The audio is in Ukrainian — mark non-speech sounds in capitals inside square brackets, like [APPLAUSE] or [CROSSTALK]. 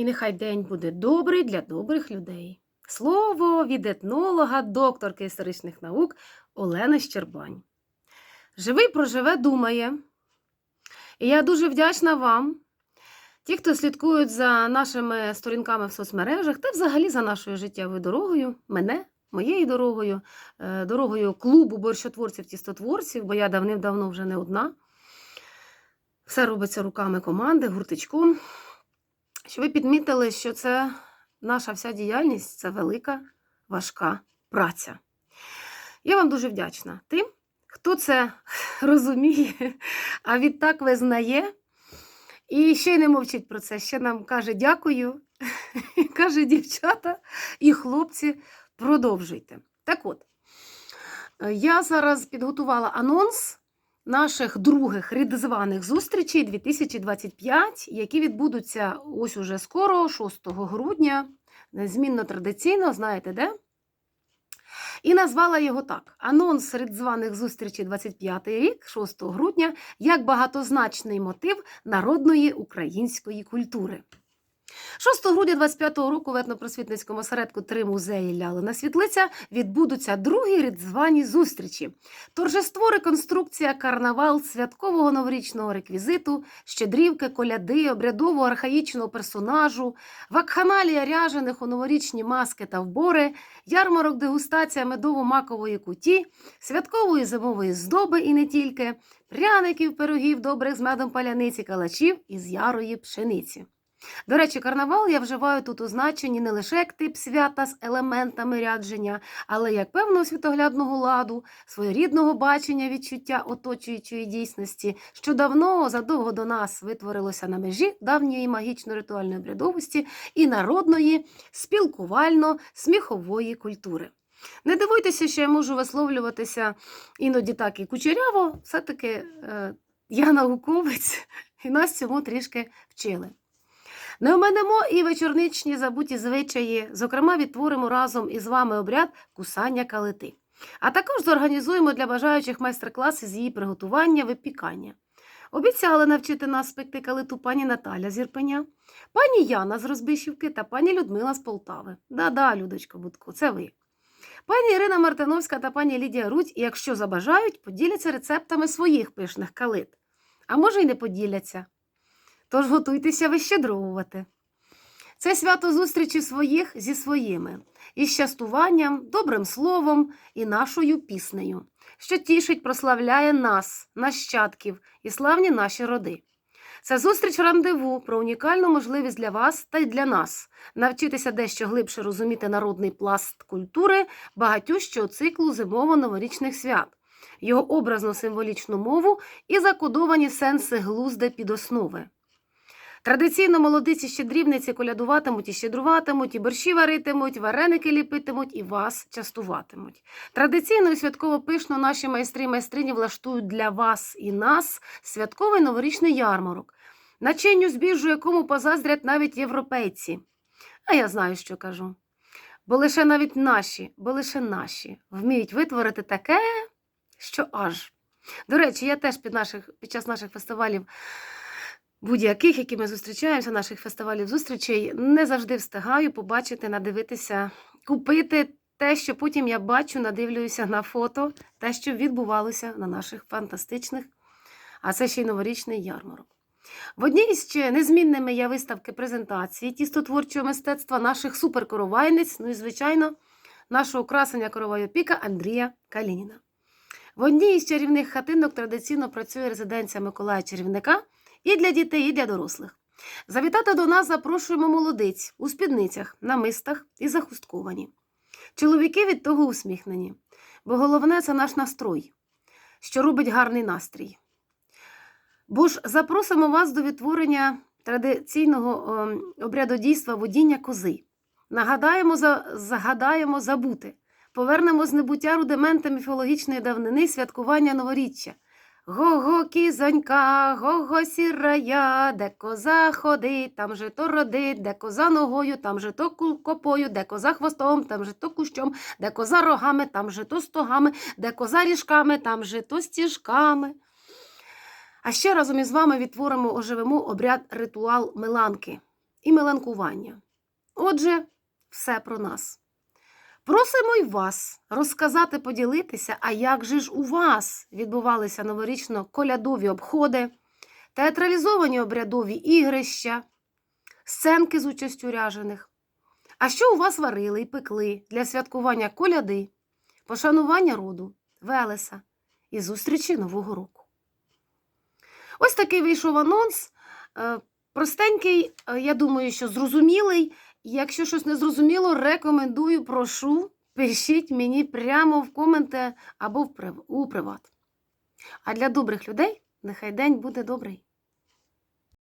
І нехай день буде добрий для добрих людей. Слово від етнолога, докторки історичних наук Олени Щербань. Живий проживе, думає. І я дуже вдячна вам, ті, хто слідкують за нашими сторінками в соцмережах та взагалі за нашою життєвою дорогою, мене, моєю дорогою, е, дорогою клубу борщотворців-тістотворців, бо я давним-давно вже не одна. Все робиться руками команди, гуртичком. Що ви підмітили, що це наша вся діяльність це велика, важка праця. Я вам дуже вдячна тим, хто це [LAUGHS] розуміє, а відтак визнає. І ще й не мовчить про це, ще нам каже дякую. [LAUGHS] Каже, дівчата і хлопці, продовжуйте. Так от, е, я зараз підготувала анонс наших других рідзваних зустрічей 2025, які відбудуться ось уже скоро, 6 грудня, незмінно традиційно, знаєте де? І назвала його так: Анонс рідзваних зустрічей 25 рік, 6 грудня, як багатозначний мотив народної української культури. 6 грудня 25-го року в етнопросвітницькому осередку три музеї Лялина Світлиця відбудуться другі рідзвані зустрічі. Торжество, реконструкція, карнавал, святкового новорічного реквізиту, щедрівки, коляди, обрядового архаїчного персонажу, вакханалія ряжених у новорічні маски та вбори, ярмарок дегустація медово-макової куті, святкової зимової здоби і не тільки, пряників, пирогів, добрих з медом паляниці, калачів із ярої пшениці. До речі, карнавал я вживаю тут у значенні не лише як тип свята з елементами рядження, але як певного світоглядного ладу, своєрідного бачення відчуття оточуючої дійсності, що давно, задовго до нас витворилося на межі давньої магічно-ритуальної обрядовості і народної спілкувально-сміхової культури. Не дивуйтеся, що я можу висловлюватися іноді так і кучеряво, все-таки е, я науковець, і нас цьому трішки вчили. Не оминемо і вечорничні забуті звичаї, зокрема, відтворимо разом із вами обряд кусання калити. А також зорганізуємо для бажаючих майстер-класи з її приготування випікання. Обіцяли навчити нас пекти калиту пані Наталя з Ірпеня, пані Яна з Розбишівки та пані Людмила з Полтави. Да-да, Людочко Будко, це ви. Пані Ірина Мартиновська та пані Лідія Рудь, якщо забажають, поділяться рецептами своїх пишних калит. А може й не поділяться. Тож готуйтеся вищедровувати. Це свято зустрічі своїх зі своїми, із частуванням, добрим словом і нашою піснею, що тішить, прославляє нас, нащадків і славні наші роди. Це зустріч рандеву про унікальну можливість для вас та й для нас навчитися дещо глибше розуміти народний пласт культури багатющого циклу зимово-новорічних свят, його образно символічну мову і закодовані сенси глузди під основи. Традиційно молодиці щедрівниці колядуватимуть і щедруватимуть, і борщі варитимуть, вареники ліпитимуть і вас частуватимуть. Традиційно і святково пишно наші майстри і майстрині влаштують для вас і нас святковий новорічний ярмарок, начинню збіжжу, якому позаздрять навіть європейці. А я знаю, що кажу. Бо лише навіть наші, бо лише наші вміють витворити таке, що аж. До речі, я теж під, наших, під час наших фестивалів будь-яких, які ми зустрічаємося, наших фестивалів зустрічей, не завжди встигаю побачити, надивитися, купити те, що потім я бачу, надивлююся на фото, те, що відбувалося на наших фантастичних, а це ще й новорічний ярмарок. В одній із ще незмінними є виставки презентації тістотворчого мистецтва наших суперкоровайниць, ну і, звичайно, нашого красення коровою піка Андрія Калініна. В одній із чарівних хатинок традиційно працює резиденція Миколая Чарівника і для дітей, і для дорослих. Завітати до нас запрошуємо молодиць у спідницях, намистах і захустковані. Чоловіки від того усміхнені, бо головне це наш настрой, що робить гарний настрій. Бо ж запросимо вас до відтворення традиційного обрядодійства водіння кози. Нагадаємо, загадаємо забути, повернемо з небуття рудимента міфологічної давнини святкування новоріччя. Го-го, кізонька, го-го, сірая, де коза ходить, там же то родить, де коза ногою, там же то копою, де коза хвостом, там же то кущом, де коза рогами, там же то стогами, де коза ріжками, там же то стіжками. А ще разом із вами відтворимо оживемо обряд ритуал Миланки. і меланкування. Отже, все про нас. Просимо й вас розказати, поділитися, а як же ж у вас відбувалися новорічно-колядові обходи, театралізовані обрядові ігрища, сценки з участю ряжених. А що у вас варили і пекли для святкування коляди, пошанування роду, Велеса і зустрічі Нового року? Ось такий вийшов анонс. Е, Простенький, е, я думаю, що зрозумілий. Якщо щось не зрозуміло, рекомендую, прошу, пишіть мені прямо в коменти або у приват. А для добрих людей нехай день буде добрий.